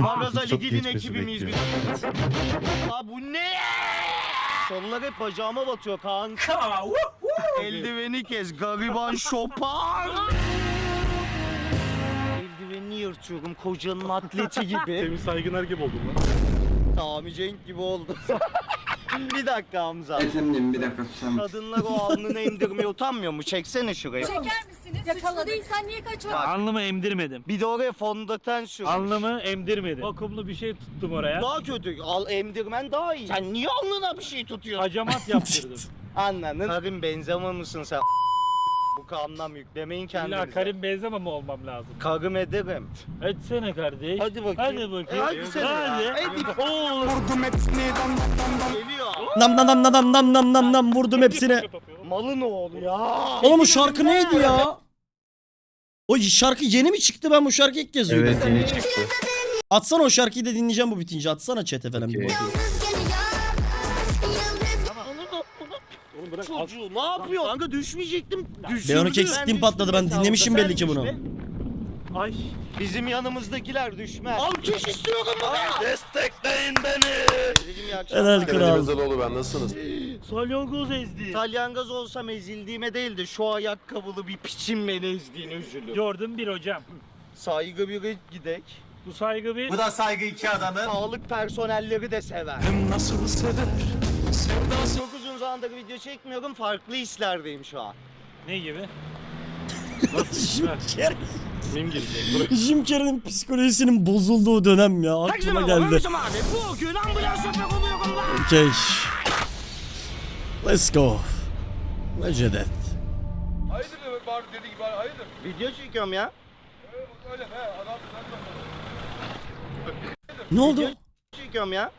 Ali Çok Gidin geçmesi ekibi miyiz biz? Aa bu ne? Sonlar hep bacağıma batıyor kanka. Eldiveni kes gariban şopar. Eldivenini yırtıyorum kocanın atleti gibi. Temiz saygınar gibi oldun lan. Sami Cenk gibi oldu. Bir dakika Hamza. Efendim bir dakika susam. Kadınlar o alnını emdirmeye utanmıyor mu? Çeksene şuraya. Çeker misiniz? Suçlu değilsen niye kaçıyorsun? Alnımı emdirmedim. Bir de oraya fondöten sür. Alnımı emdirmedim. Vakumlu bir şey tuttum oraya. Daha kötü. Al emdirmen daha iyi. Sen niye alnına bir şey tutuyorsun? Hacamat yaptırdım. Anladın. Karim benzeme mısın sen? Bu kanlam yüklemeyin kendinize. İlla Karim Benzema mı olmam lazım? Karım ederim. Etsene kardeş. Hadi bakayım. Hadi bakayım. Hadi sen Hadi. ya. Hadi. Oo. Geliyor. Nam nam nam nam nam nam nam nam vurdum hepsine. Malın oğlu ya. Oğlum bu şarkı neydi ya? O şarkı yeni mi çıktı ben bu şarkıyı ilk kez duydum. Evet yeni çıktı. Atsana o şarkıyı da dinleyeceğim bu bitince. Atsana chat'e falan bir Okey. bakayım. Oğlum bırak. Çocuğu ne yapıyor? Kanka düşmeyecektim. Düşürdü. Ben onu keksittiğim patladı. Ben dinlemişim belli ki bunu. Ay. Bizim yanımızdakiler düşmez. Alkış istiyorum buraya. Destekleyin beni. Helal kral. Özeloğlu ben nasılsınız? Salyangoz ezdi. İtalyan olsam ezildiğime değil de şu ayakkabılı bir piçin beni ezdiğine üzülüyorum. Gördüm bir hocam. Saygı bir gidek. Bu saygı bir. da saygı iki adamı. Sağlık personelleri de sever. Nasıl sever? Uzun zamandır video çekmiyorum. Farklı hislerdeyim şu an. Ne gibi? Jim Carrey. Mim girecek. Jim Carrey'nin psikolojisinin bozulduğu dönem ya. Aklıma geldi. Okay. Let's go. Vecedet. Hayırdır var dedi gibi hayırdır. Video çekiyorum ya. Öyle be adam sen de Ne oldu? Çekiyorum ya.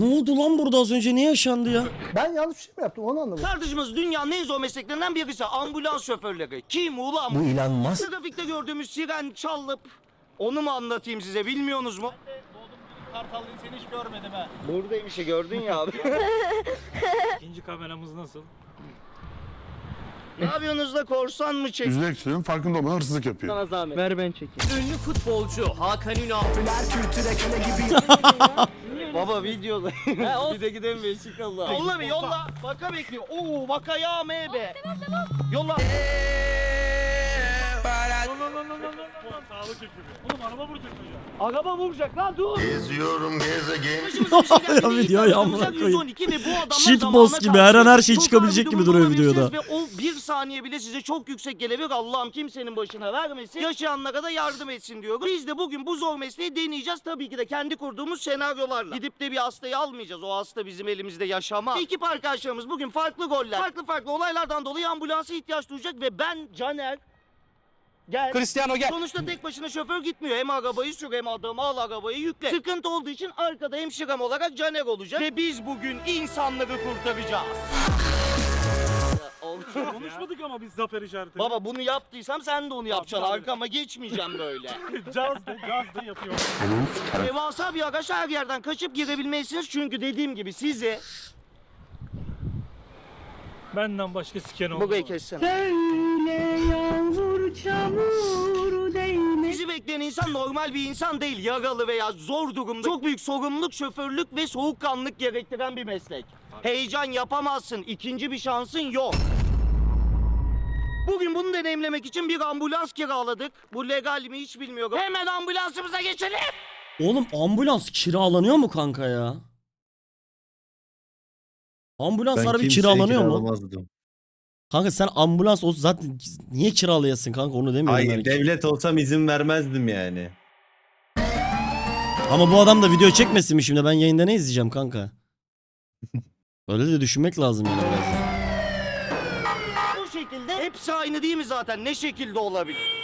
Ne oldu lan burada az önce ne yaşandı ya? Ben yanlış bir şey mi yaptım onu anlamadım. Tartışması dünyanın en zor mesleklerinden birisi. Ambulans şoförleri. Kim ulan? Bu inanılmaz. Trafikte gördüğümüz siren çalıp onu mu anlatayım size bilmiyorsunuz mu? Kartallıyı seni hiç görmedim ha. Buradaymış ya gördün ya abi. İkinci kameramız nasıl? ne yapıyorsunuz da korsan mı çek? Yüzde ekstrem farkında olmadan hırsızlık yapıyor. Sana zahmet. Ver ben çekeyim. Ünlü futbolcu Hakan Ünal. Baba videoda. bir de gidelim vesikalı. Yolla bir yolla. Vaka bekliyor. Oo vaka ya MB. Yolla. Sağlık ekibi. Oğlum araba vuracak hocam. Araba vuracak lan dur. Geziyorum gezegen. Bir video ya, amına koyayım. 112 ve bu adamlar Shit boss gibi, her an her şey çıkabilecek gibi duruyor videoda. Ve o bir saniye bile size çok yüksek gelebilir. Allah'ım kimsenin başına vermesin. Yaşayanlara da yardım etsin diyoruz. Biz de bugün bu zor mesleği deneyeceğiz. Tabii ki de kendi kurduğumuz senaryolarla. Gidip de bir hastayı almayacağız. O hasta bizim elimizde yaşamaz. Ekip arkadaşlarımız bugün farklı goller, farklı farklı olaylardan dolayı ambulansa ihtiyaç duyacak ve ben Caner Gel. Cristiano gel. Sonuçta tek başına şoför gitmiyor. Hem arabayı sür hem adamı al arabayı yükle. Sıkıntı olduğu için arkada hemşirem olarak Caner olacak. Ve biz bugün insanları kurtaracağız. Konuşmadık ama biz zafer işareti. Baba bunu yaptıysam sen de onu yapacaksın. tabii. Arkama geçmeyeceğim böyle. Caz da caz da yapıyor. Devasa bir araç her yerden kaçıp girebilmelisiniz. Çünkü dediğim gibi sizi... Benden başka siken oldu. Burayı kessene. Bizi bekleyen insan normal bir insan değil. Yaralı veya zor durumda. Çok büyük sorumluluk, şoförlük ve soğukkanlılık gerektiren bir meslek. Heyecan yapamazsın. ikinci bir şansın yok. Bugün bunu deneyimlemek için bir ambulans kiraladık. Bu legal mi hiç bilmiyorum. Hemen ambulansımıza geçelim. Oğlum ambulans kiralanıyor mu kanka ya? Ambulans harbi kiralanıyor mu? Kanka sen ambulans olsun zaten niye kiralayasın kanka onu demiyorum Hayır belki. devlet olsam izin vermezdim yani. Ama bu adam da video çekmesin mi şimdi ben yayında ne izleyeceğim kanka? Öyle de düşünmek lazım yani biraz. Bu şekilde hepsi aynı değil mi zaten? Ne şekilde olabilir?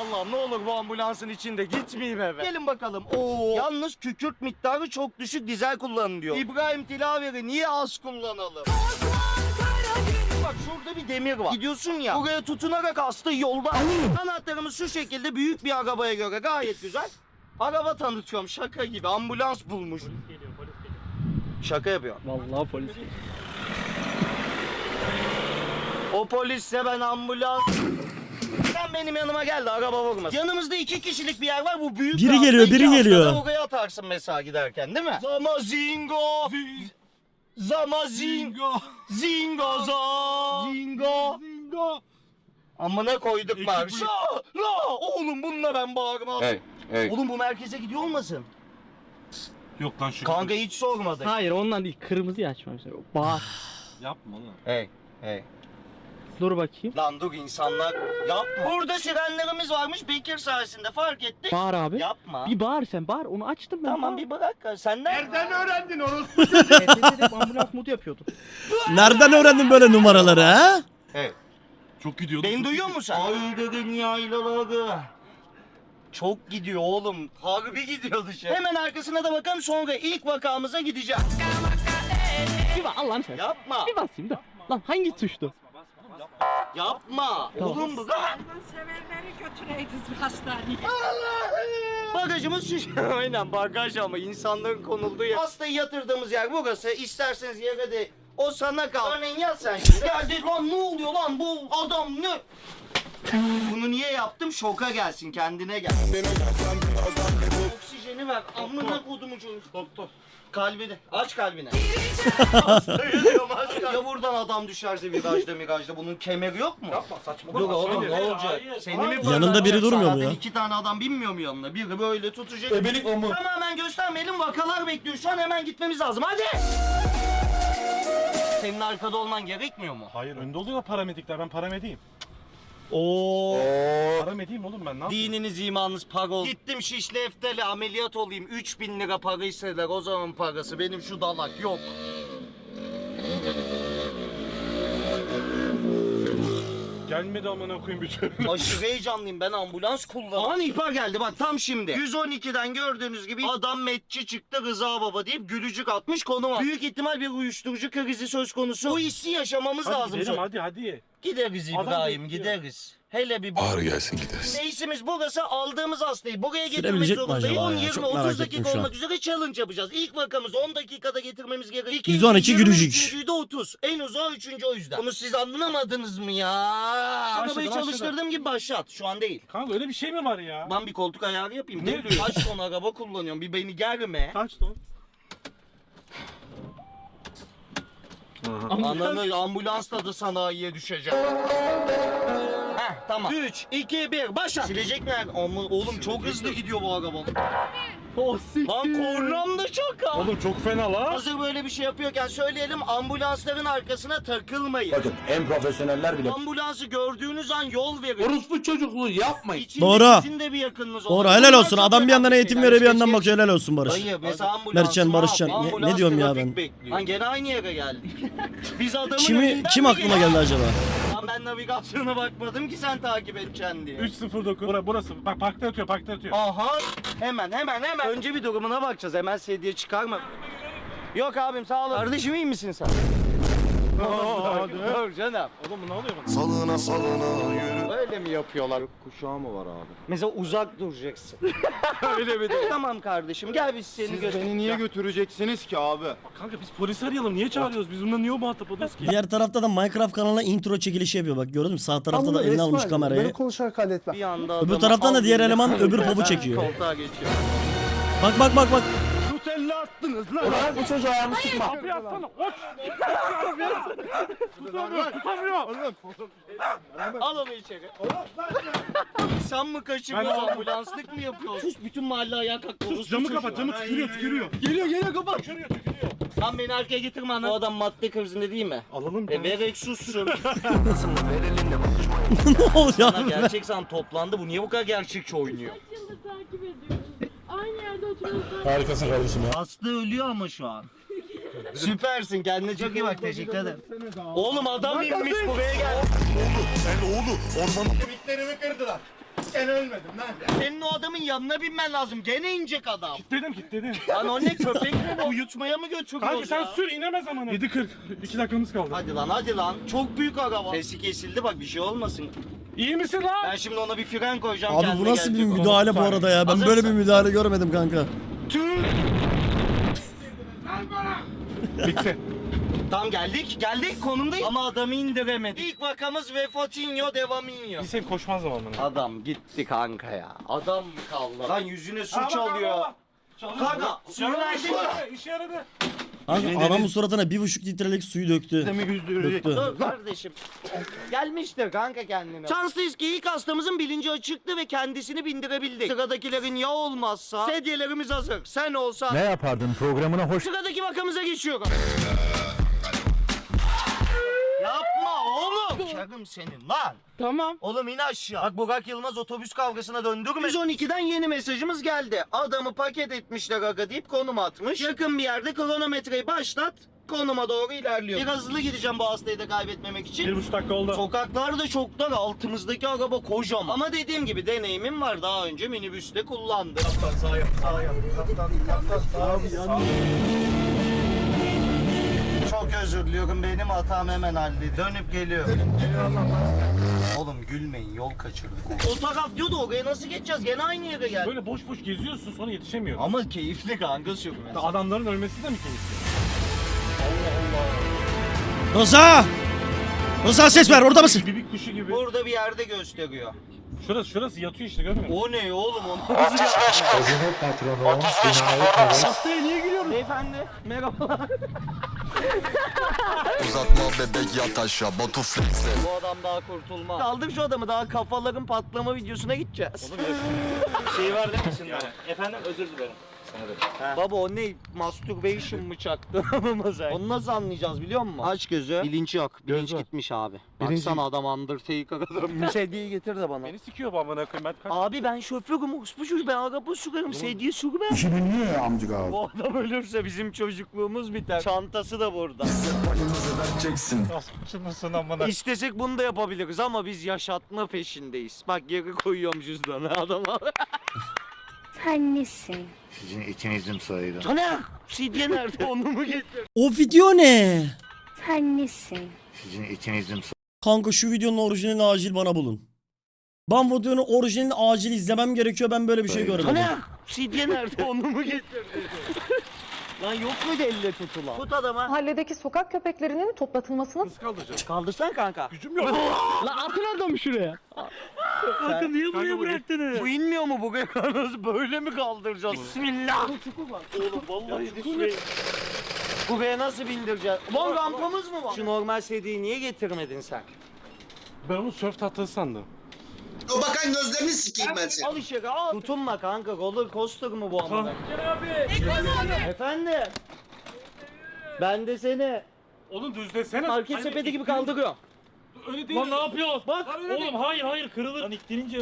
Allah'ım ne olur bu ambulansın içinde gitmeyeyim eve. Gelin bakalım. Oo. Yalnız kükürt miktarı çok düşük dizel kullanın diyor. İbrahim Tilaveri niye az kullanalım? Bak şurada bir demir var. Gidiyorsun ya. Buraya tutunarak hasta yolda. Anahtarımız şu şekilde büyük bir arabaya göre gayet güzel. Araba tanıtıyorum şaka gibi. Ambulans bulmuş. Polis geliyor polis geliyor. Şaka yapıyor. Vallahi polis geliyor. O polisse ben ambulans... Sen benim yanıma gel de araba vurmasın. Yanımızda iki kişilik bir yer var bu büyük. Biri geliyor, biri geliyor. Oraya atarsın mesela giderken değil mi? Zamazingo. Zamazingo. Zingo za. Zingo. Bingo. Amına koyduk Ekip marşı. La oğlum bununla ben bağırmam. Hey, hey. Oğlum bu merkeze gidiyor olmasın? Yok lan şu. Kanka hiç sormadık. Hayır ondan değil kırmızıyı açmamışlar. Bağır. Yapma lan. Hey, hey. Dur bakayım. Lan dur insanlar yapma. Burada sirenlerimiz varmış Bekir sayesinde fark ettik. Bağır abi. Yapma. Bir bağır sen bağır onu açtım ben. Tamam bir bırak. Sen nereden öğrendin onu? bir ambulans modu yapıyordum. Nereden öğrendin böyle numaraları ha? Evet. Çok gidiyordu. Beni duyuyor musun sen? Ay dedin yaylaları. Çok gidiyor oğlum. Harbi gidiyor dışarı. Hemen arkasına da bakalım sonra ilk vakamıza gideceğim. Bir bak Allah'ını seversen. Yapma. Bir basayım da. Lan hangi tuştu? Yapma. Tamam. Oğlum bırak. Sevenleri götüreydiniz hastaneye. Bagajımız şu. Aynen bagaj ama insanların konulduğu yer. Hastayı yatırdığımız yer burası. İsterseniz yere de o sana kal. Örneğin yat sen şimdi. Geldi lan ne oluyor lan bu adam ne? Bunu niye yaptım? Şoka gelsin kendine gel. Oksijeni ver. Amına kodumu çocuk. Doktor. Kalbini. Aç kalbini. Aç kalbini. Ya buradan adam düşerse virajda mirajda bunun kemeri yok mu? Yapma saçma. Yok oğlum ne olacak? hayır. Seni mi. Yanında biri durmuyor mu ya? İki tane adam binmiyor mu yanına? Biri böyle tutacak. Ebelik o mu? Tamamen göstermeyelim vakalar bekliyor. Şu an hemen gitmemiz lazım. Hadi! Senin arkada olman gerekmiyor mu? Hayır önde oluyor paramedikler ben paramediyim. Oo. Paramediyim oğlum ben ne yapayım? Dininiz imanınız para olsun. Gittim şişli efteli ameliyat olayım. 3000 lira para istediler o zaman parası. Benim şu dalak yok. Gelmedi amına koyayım bir şey. Aşırı heyecanlıyım ben ambulans kullanıyorum. An ihbar geldi bak tam şimdi. 112'den gördüğünüz gibi adam metçi çıktı Rıza Baba deyip gülücük atmış konu var. Büyük ihtimal bir uyuşturucu krizi söz konusu. Bu hissi yaşamamız Hadi lazım. gidelim hadi hadi. Gideriz İbrahim gideriz. Hele bir Ağır gelsin gideriz. Reisimiz burası aldığımız hastayı buraya getirmek Sürebilecek mi zorundayız. acaba 10, ya? 20, Çok 30 merak ettim dakika şu an. olmak üzere challenge yapacağız. İlk vakamızı 10 dakikada getirmemiz gerekiyor. 112 20, gülücük. De 30. En uzağı üçüncü o yüzden. Bunu siz anlamadınız mı ya? Arabayı başladı. çalıştırdığım gibi başlat. Şu an değil. Kanka öyle bir şey mi var ya? Ben bir koltuk ayarı yapayım. Ne Ne diyorsun? Kaç ton araba kullanıyorum. Bir beni germe. Kaç ton? Ananı ambulansla da sanayiye düşeceğim. Heh tamam. 3, 2, 1 başla. Silecek mi? Ama oğlum çok hızlı gidiyor bu araba. Oh Lan kornam da çok az. Oğlum çok fena la. Hazır böyle bir şey yapıyorken söyleyelim ambulansların arkasına takılmayın. Bakın en profesyoneller bile. Ambulansı gördüğünüz an yol verin. Orospu çocukluğu yapmayın. İçinde Doğru. sizin de bir yakınınız Doğru olur. helal Bunlar olsun. çok Adam bir yandan eğitim şeyler. veriyor bir yandan Keşke- bakıyor helal olsun Barış. Dayı mesela ambulans. Mertcan, Barışcan, ne- ne diyorum ya ben? Lan gene aynı yere geldik. Biz adamın Kimi önünden kim mi aklına geçtik? geldi acaba? Ben navigasyona bakmadım ki sen takip edeceksin diye. 309. Bura, burası. Bak parkta yatıyor parkta yatıyor. Aha hemen hemen hemen. Önce bir durumuna bakacağız hemen sedye çıkarma. Yok abim sağ ol. Kardeşim iyi misin sen? Dur canım. Oğlum bu ne oluyor bana? Salına salına yürü. Öyle mi yapıyorlar? Kuşağı mı var abi? Mesela uzak duracaksın. Öyle mi? Tamam kardeşim gel biz seni götür. götüreceksiniz ki abi? Kanka biz polis arayalım. Niye çağırıyoruz? Biz bununla niye muhatap oluyoruz ki? Diğer tarafta da Minecraft kanalına intro çekilişi yapıyor bak gördün mü? Sağ tarafta da resmen almış kamerayı. Böyle konuşarak halletme. Bir anda Öbür adamı taraftan da al diğer eleman öbür povu çekiyor. Koltuğa geçiyor. Bak bak bak bak. Attınız lan. Bırak bu çocuğu ayağımı sıkma. Kapıyı atsana. Koş. Tutamıyor. Tutamıyor. Al onu içeri. Sen mi kaçırıyorsun? Ambulanslık mı yapıyorsun? Sus bütün mahalle ayağa kalktı. Sus camı kapat. Camı tükürüyor tükürüyor. Geliyor geliyor kapat. Tükürüyor tükürüyor. Lan beni arkaya getirme ana. O adam madde krizinde değil mi? Alalım. E verek sussun. ne olacak? Gerçek san toplandı. Bu niye bu kadar gerçekçi oynuyor? Kaç yıldır takip ediyorum. Aynı yerde oturuyoruz. Harikasın kardeşim ya. Aslı ölüyor ama şu an. Süpersin kendine çok iyi bak teşekkür ederim. Oğlum adam inmiş buraya gel. Sen oğlu ormanın Kemiklerimi kırdılar. Sen ölmedin lan. Senin o adamın yanına binmen lazım. Gene inecek adam. Dedim git dedim. Lan o ne köpek mi bu? Uyutmaya mı götürüyoruz Kanka sen ya? sür inemez amına. 7.40. 2 dakikamız kaldı. Hadi lan hadi lan. Çok büyük araba. Sesi kesildi bak bir şey olmasın. İyi misin lan? Ben şimdi ona bir fren koyacağım. Abi bu kendine nasıl bir gelecek müdahale bu arada ya? Ben Hazır böyle bir mısın? müdahale görmedim kanka. Tüh. Bitti. Tamam geldik. Geldik konumdayız. Ama adamı indiremedik. İlk vakamız Vefotinho Devaminho. Bir sen koşmaz zamanına. Adam gitti kanka ya. Adam mı kaldı? Lan yüzüne su çalıyor. Kanka suyu verdi mi? İşe yaradı. Kanka adamın suratına bir buçuk litrelik suyu döktü. Döktü. Dur kardeşim. Gelmiştir kanka kendine. Şanslıyız ki ilk hastamızın bilinci açıktı ve kendisini bindirebildik. Sıradakilerin ya olmazsa sedyelerimiz hazır. Sen olsan. Ne yapardın programına hoş Sıradaki vakamıza geçiyorum. Şarkım senin lan. Tamam. Oğlum in aşağı. Bak Burak Yılmaz otobüs kavgasına döndürme. 112'den yeni mesajımız geldi. Adamı paket etmişler aga deyip konum atmış. Yakın bir yerde kronometreyi başlat. Konuma doğru ilerliyor. Biraz hızlı gideceğim bu hastayı da kaybetmemek için. Bir buçuk dakika oldu. Sokaklar da çok dar. Altımızdaki araba kocaman. Ama dediğim gibi deneyimim var. Daha önce minibüste kullandım. Çok özür diliyorum. Benim hatam hemen halledildi. Dönüp geliyor. Oğlum gülmeyin. Yol kaçırdık. O taraf diyordu oraya nasıl geçeceğiz? Gene aynı yere geldik. Böyle boş boş geziyorsun sonra yetişemiyorsun. Ama keyifli kanka sürmesi. Adamların ölmesi de mi keyifli? Rıza! Rıza ses ver orada mısın? Bibik kuşu gibi. Burada bir yerde gösteriyor. Şurası şurası yatıyor işte görmüyor musun? O ne oğlum? Onu nasıl teras Hastaya niye gülüyorsun? Beyefendi. Merhabalar. Uzatma bebek yat aşağı Batu flexle Bu adam daha kurtulmaz. Kaldık şu adamı daha kafaların patlama videosuna gideceğiz. Şey var değil mi şimdi? Efendim özür dilerim. Baba o ne? Masturbation mı çaktı? Onu nasıl anlayacağız biliyor musun? Aç gözü. Bilinç yok. Bilinç Göz var. gitmiş abi. Baksana adam Undertaker'a dönmüş. Sedyeyi getir de bana. Beni sikiyor bu amına koyayım ben kaç. Abi ben şoförüm, uspucuyum. Ben araba sürarım, sedye sürmem. İşi bilmiyor ya amcık abi Bu adam ölürse bizim çocukluğumuz biter. Çantası da burada. Asmışsın mısın amına? İstesek bunu da yapabiliriz ama biz yaşatma peşindeyiz. Bak geri koyuyorum cüzdanı adama. Sen nesin? Sizin ikinizim sayılır Caner! Sedye nerede? Onu mu getir? O video ne? Sen nesin? Sizin ikinizim Kanka şu videonun orijinalini acil bana bulun. Ben bu videonun orijinalini acil izlemem gerekiyor. Ben böyle bir şey görmedim. Caner! Sedye nerede? Onu mu getir? Lan yok muydu elle tutulan? Tut adama. Mahalledeki sokak köpeklerinin toplatılmasını Nasıl kaldıracağım? Kaldırsan kanka. Gücüm yok. Lan atın adamı şuraya. Kanka niye buraya bıraktınız? Bu inmiyor mu bu nasıl böyle mi kaldıracağız? Bismillah. Oğlum vallahi düşmeyin. Buraya nasıl bindireceğiz? Lan rampamız mı var? Şu normal sedyeyi niye getirmedin sen? Ben onu sörf tahtası sandım. O bakan gözlerini sikeyim ben seni. Al içeri al. Tutunma kanka roller coaster mı bu amına? Efendim? Ben de seni Oğlum düzlesene. market sepeti gibi kaldırıyorum. Öyle değil. Lan ne yapıyorsun? Bak. Oğlum hayır hayır kırılır. Lan iktirince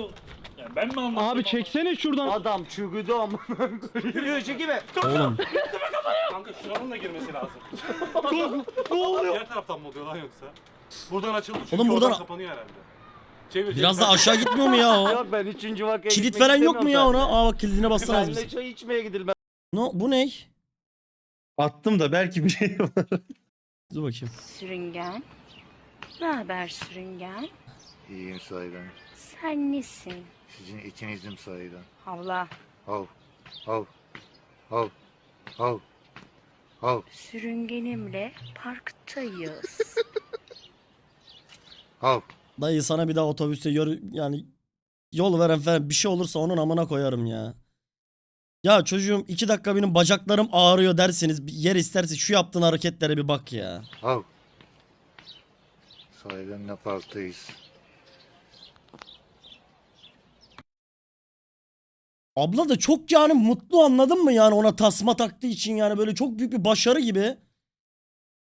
yani ben mi anlattım? Abi çeksene şuradan. Adam çürüdü amına. Üçü gibi. Oğlum. Kanka şuranın da girmesi lazım. ne oluyor? Diğer taraftan mı oluyor lan yoksa? Buradan açıldı çünkü Oğlum buradan- oradan kapanıyor herhalde. Çevir, Biraz da aşağı gitmiyor mu ya o? Yok ben üçüncü vakaya Kilit gitmek falan yok mu ya istemiyorum ona? Aa bak kilidine zaten. bassana az Benle biz. çay içmeye gidilmez. No, bu ne? Attım da belki bir şey var Dur bakayım. Sürüngen. Ne haber sürüngen? İyiyim sayılır Sen nesin? Sizin ikinizim sayılır Havla. Hav Hav Hav Hav Hav Sürüngenimle parktayız. Hav Dayı sana bir daha otobüste yürü yani yol veren falan bir şey olursa onun amına koyarım ya. Ya çocuğum iki dakika benim bacaklarım ağrıyor derseniz bir yer isterse şu yaptığın hareketlere bir bak ya. Hav Sayılır ne parktayız Abla da çok yani mutlu anladın mı yani ona tasma taktığı için yani böyle çok büyük bir başarı gibi.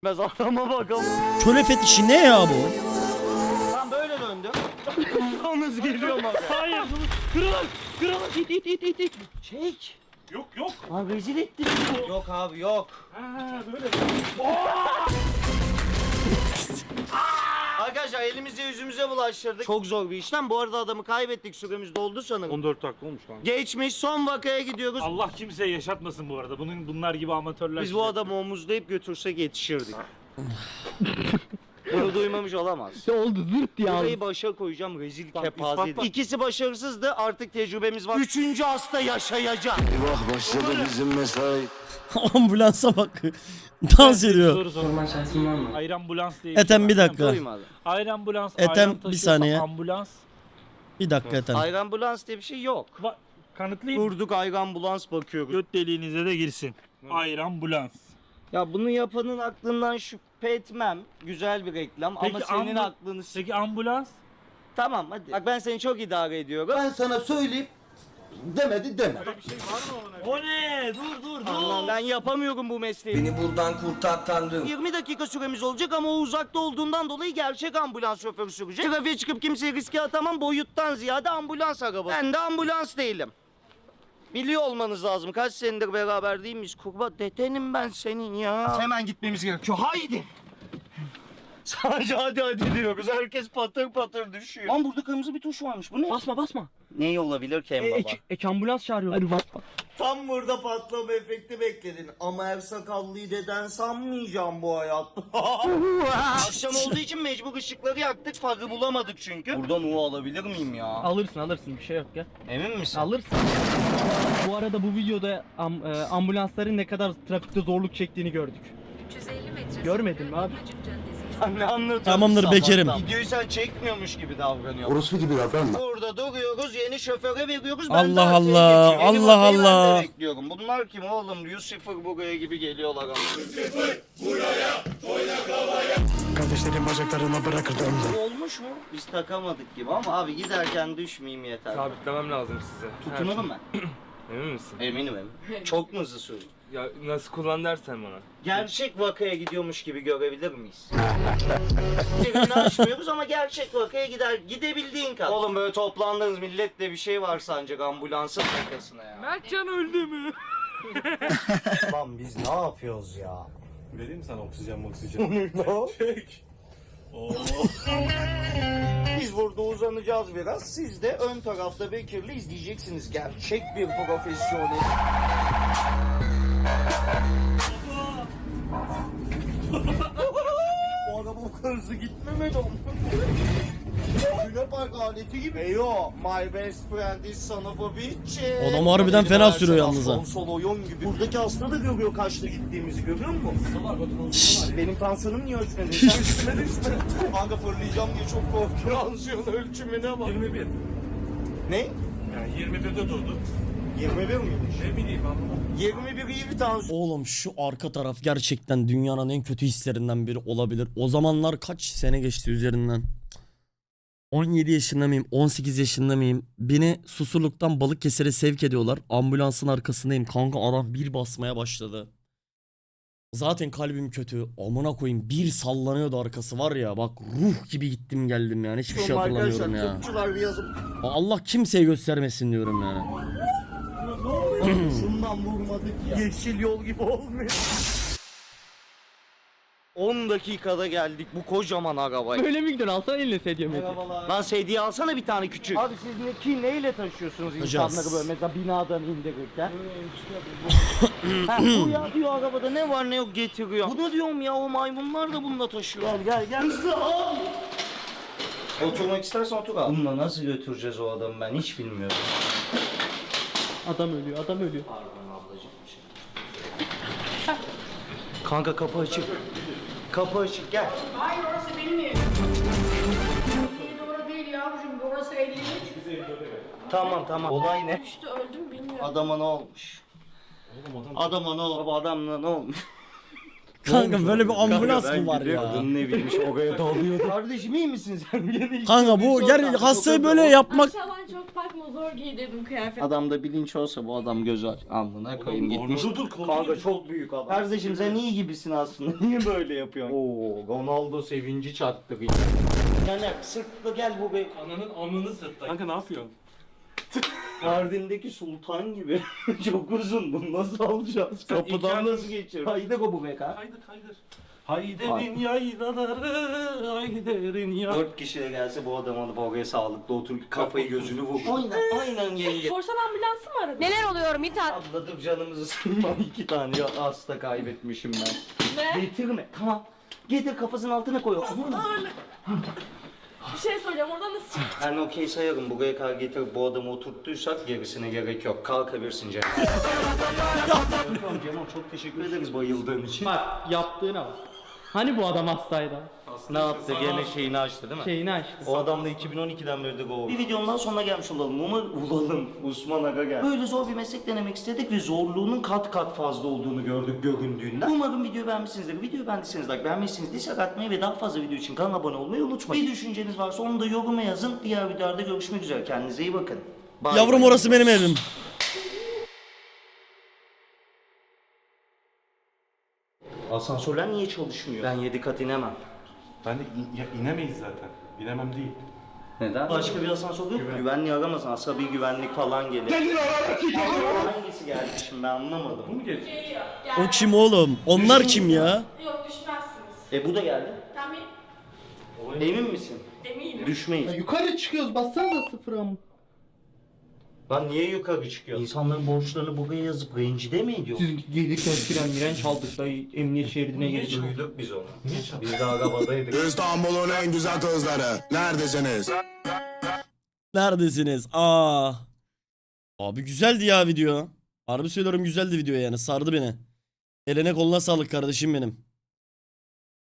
Ben adama bakalım. Köle fetişi ne ya bu? Yalnız geliyor ama. Hayır. Kırılır. Kırılır. İt it it it it. Çek. Yok yok. Lan rezil ettin. Yok abi yok. Ha böyle. Arkadaşlar elimizi yüzümüze bulaştırdık. Çok zor bir işlem. Bu arada adamı kaybettik. Süremiz doldu sanırım. 14 dakika olmuş kanka. Geçmiş son vakaya gidiyoruz. Allah kimseye yaşatmasın bu arada. Bunun bunlar gibi amatörler. Biz bu adamı omuzlayıp götürsek yetişirdik. Bunu duymamış olamaz. Oldu zırt diye. Burayı başa koyacağım rezil Tamam, kepaze. ispatla. İkisi başarısızdı artık tecrübemiz var. Üçüncü hasta yaşayacak. Eyvah başladı bizim mesai. Ambulansa bak. Dans ediyor. Soru sorma şansın var mı? Ayran ambulans diye Ethem bir şey dakika. Duymadım. Ayran ambulans, Ethem, ayran bir taşıyorsa saniye. Ambulans. Bir dakika Ethem. Ayran ambulans diye bir şey yok. Va- kanıtlayayım. Durduk ayran ambulans bakıyoruz. Göt deliğinize de girsin. Ayran ambulans. Ya bunu yapanın aklından etmem. Güzel bir reklam ama Peki senin ambu- aklını... s- Peki ambulans? Tamam hadi. Bak ben seni çok idare ediyorum. Ben sana söyleyeyim. Demedi deme. O ne? Dur dur dur. Allah ben yapamıyorum bu mesleği. Beni buradan kurtar tanrım. 20 dakika süremiz olacak ama o uzakta olduğundan dolayı gerçek ambulans şoförü sürecek. Trafiğe çıkıp kimseyi riske atamam boyuttan ziyade ambulans arabası. Ben de ambulans değilim. Biliyor olmanız lazım. Kaç senedir beraber değil miyiz? Kurba detenim ben senin ya. Hemen gitmemiz gerekiyor. Haydi. Sadece hadi hadi diyoruz. Herkes patır patır düşüyor. Lan burada kırmızı bir tuş varmış. Bu ne? Basma basma. Ne olabilir ki en E, baba? ek, ek ambulans çağırıyor. Hadi basma. Tam burada patlama efekti bekledin. Ama her sakallıyı deden sanmayacağım bu hayatta. Akşam olduğu için mecbur ışıkları yaktık. Farkı bulamadık çünkü. Buradan U alabilir miyim ya? Alırsın alırsın bir şey yok ya. Emin misin? Alırsın. Bu arada bu videoda am- e, ambulansların ne kadar trafikte zorluk çektiğini gördük. Görmedin mi abi? Sen ne anlatıyorsun Tamamdır, sabahtan? Bekir'im. Videoyu sen çekmiyormuş gibi davranıyorsun. Orospu gibi davranma. Burada duruyoruz, yeni şoföre veriyoruz. Ben Allah de arkaya Allah, geçiyorum. Yeni Allah ben de Allah. bekliyorum. Bunlar kim oğlum? Lucifer buraya gibi geliyorlar ama. Kardeşlerim bacaklarıma bırakırdım. Bu olmuş mu? Biz takamadık gibi ama abi giderken düşmeyeyim yeter. Sabitlemem lazım size. Tutunurum ben. Emin misin? Eminim eminim. Çok mu hızlı sürdün? Ya nasıl kullan dersen bana. Gerçek vakaya gidiyormuş gibi görebilir miyiz? Birini açmıyoruz ama gerçek vakaya gider. Gidebildiğin kadar. Oğlum böyle toplandığınız milletle bir şey var sancak ambulansın arkasına ya. Mertcan öldü mü? Lan biz ne yapıyoruz ya? Vereyim mi sana oksijen oksijen? Çek. Biz burada uzanacağız biraz. Siz de ön tarafta Bekir'le izleyeceksiniz. Gerçek bir profesyonel. Bu araba bu kadar hızlı gitmemeli. Luna Park aleti gibi. Eyo, my best friend is son of a bitch. Adam harbiden fena sürüyor yalnız ha. Sol oyun gibi. Buradaki hasta da görüyor kaçta gittiğimizi görüyor musun? Benim tansiyonum niye ölçmedin? Sen üstüme düşme. Kanka fırlayacağım diye çok korkuyorum. Tansiyon ölçümüne bak. 21. Ne? Yani 21'de durdu. 21 miymiş? Ne bileyim ben 21 iyi bir tansiyon. Oğlum şu arka taraf gerçekten dünyanın en kötü hislerinden biri olabilir. O zamanlar kaç sene geçti üzerinden? 17 yaşında mıyım? 18 yaşında mıyım? Beni Susurluk'tan Balıkesir'e sevk ediyorlar. Ambulansın arkasındayım. Kanka adam bir basmaya başladı. Zaten kalbim kötü. Amına koyayım bir sallanıyordu arkası var ya. Bak ruh gibi gittim geldim yani. Hiçbir şey hatırlamıyorum ya. Tıpçılar bir yazıp Allah kimseye göstermesin diyorum yani. şundan vurmadık ya. Yeşil yol gibi olmuyor. 10 dakikada geldik bu kocaman arabaya. Böyle mi gidiyorsun? Alsana eline sedye mi? Lan sedye alsana bir tane küçük. Abi siz ne, ki neyle taşıyorsunuz Hocaz. insanları böyle mesela binadan indirirken? ha, bu ya diyor arabada ne var ne yok getiriyor. Bunu diyorum ya o maymunlar da bununla taşıyor. Gel gel gel. Hızlı al. Oturmak istersen otur abi. Bununla nasıl götüreceğiz o adamı ben hiç bilmiyorum. Adam ölüyor adam ölüyor. Pardon ablacığım bir şey. Kanka kapı açık. Kapı açık gel. Hayır orası benim yerim. Doğru değil yavrucuğum. Orası 53. Tamam tamam. Olay ne? İşte öldüm bilmiyorum. Adama ne olmuş? Adama ne olmuş? Bu adamla ne olmuş? Kanka böyle bir ambulans mı var ya? Ne bilmiş oraya dalıyor. Kardeşim iyi misin sen? Yine Kanka bu bilinç olsa- hastayı böyle yapmak Aşağıdan çok bakma zor giydirdim kıyafet. Adamda bilinç olsa bu adam göz aç. Amına koyayım gitmiş. Dur. Kanka çok büyük adam. Kardeşim sen iyi gibisin aslında. Niye böyle yapıyorsun? Oo, Ronaldo sevinci çattı. Yani sırtla gel bu be. Ananın amını sırtla. Kanka ne yapıyorsun? Mardin'deki sultan gibi. çok uzun bunu nasıl alacağız? Sen Kapıdan nasıl geçiyor? Haydi bu bu be ka. Kaydır kaydır. Hayderin yaylaları, hayderin ya. Dört kişiye gelse bu adam alıp oraya sağlıklı otur kafayı gözünü vur. Aynen aynen yenge. Korsan ambulansı mı aradın? Neler oluyor Mithat? Anladık canımızı sıkma iki tane ya hasta kaybetmişim ben. Ne? Getirme tamam. Getir kafasının altına koy. Bir şey söyleyeceğim oradan nasıl çıktı? Ben okey sayarım. Buraya kadar getirip bu adamı oturttuysak gerisine gerek yok. Kalkabilirsin Cem. Tamam Cemal çok teşekkür ederiz bayıldığın için. Bak yaptığına bak. Hani bu adam hastaydı? Ne yaptı? Gene şeyini açtı değil mi? Şeyini açtı. O adam da 2012'den beri de go. Bir videonun daha sonuna gelmiş olalım. Umarım ulalım. Osman Aga gel. Böyle zor bir meslek denemek istedik ve zorluğunun kat kat fazla olduğunu gördük göründüğünden. Umarım videoyu beğenmişsinizdir. Videoyu beğendiyseniz like beğenmişsiniz dislike atmayı ve daha fazla video için kanala abone olmayı unutmayın. Bir düşünceniz varsa onu da yoruma yazın. Diğer videolarda görüşmek üzere. Kendinize iyi bakın. Bye Yavrum bye. orası benim evim. Asansörler niye çalışmıyor? Ben 7 kat inemem. Ben de in- ya inemeyiz zaten. İnemem değil. Neden? Başka bir asansör yok mu? Güvenliği aramasın. Asabi güvenlik falan gelir. Hangisi geldi şimdi ben anlamadım. Bu mu gelecek? Geliyor. O Yani, kim oğlum? Onlar kim ya? yok düşmezsiniz. E bu da geldi. Tam Emin misin? eminim. Düşmeyiz. Yukarı çıkıyoruz bassanıza sıfıra mı? Lan niye yukarı çıkıyor? İnsanların borçlarını buraya yazıp rencide mi ediyor? Siz gelirken fren miren çaldık da emniyet şeridine geçtik. Duyduk biz onu. Biz de arabadaydık. İstanbul'un en güzel kızları. Neredesiniz? Neredesiniz? Aa. Abi güzeldi ya video. Harbi söylüyorum güzeldi video yani. Sardı beni. Eline koluna sağlık kardeşim benim.